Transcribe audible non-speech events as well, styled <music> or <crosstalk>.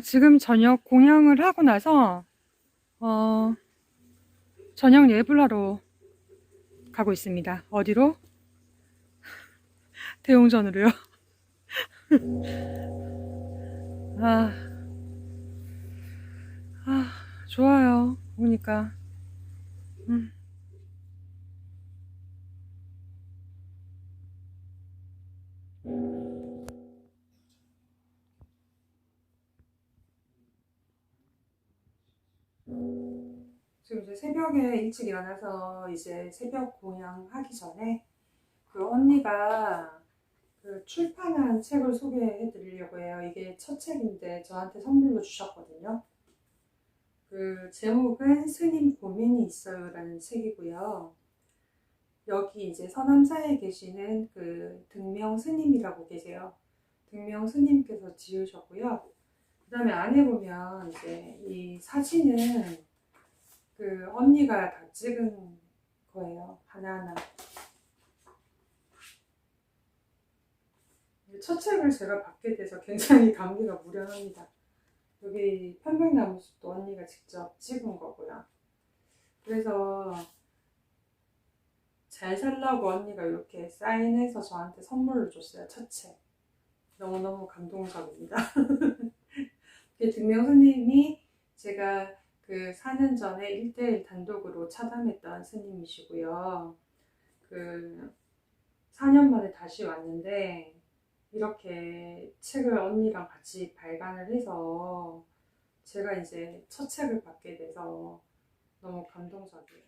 어, 지금 저녁 공양을 하고 나서, 어, 저녁 예불 하러 가고 있습니다. 어디로? <laughs> 대웅전으로요. <laughs> 아, 아, 좋아요. 오니까. 음. 지금 이제 새벽에 일찍 일어나서 이제 새벽 공양 하기 전에 그 언니가 그 출판한 책을 소개해 드리려고 해요. 이게 첫 책인데 저한테 선물로 주셨거든요. 그 제목은 스님 고민이 있어요라는 책이고요. 여기 이제 서남사에 계시는 그 등명 스님이라고 계세요. 등명 스님께서 지으셨고요. 그 다음에 안에 보면 이제 이 사진은 그 언니가 다 찍은 거예요. 하나하나. 첫 책을 제가 받게 돼서 굉장히 <laughs> 감기가 무량합니다. 여기 편백나무 숲도 언니가 직접 찍은 거고요. 그래서 잘 살라고 언니가 이렇게 사인해서 저한테 선물로 줬어요. 첫 책. 너무너무 감동적입니다. <laughs> 등명 스님이 제가 그 4년 전에 1대1 단독으로 차담했던 스님이시고요. 그 4년 만에 다시 왔는데 이렇게 책을 언니랑 같이 발간을 해서 제가 이제 첫 책을 받게 돼서 너무 감동적이에요.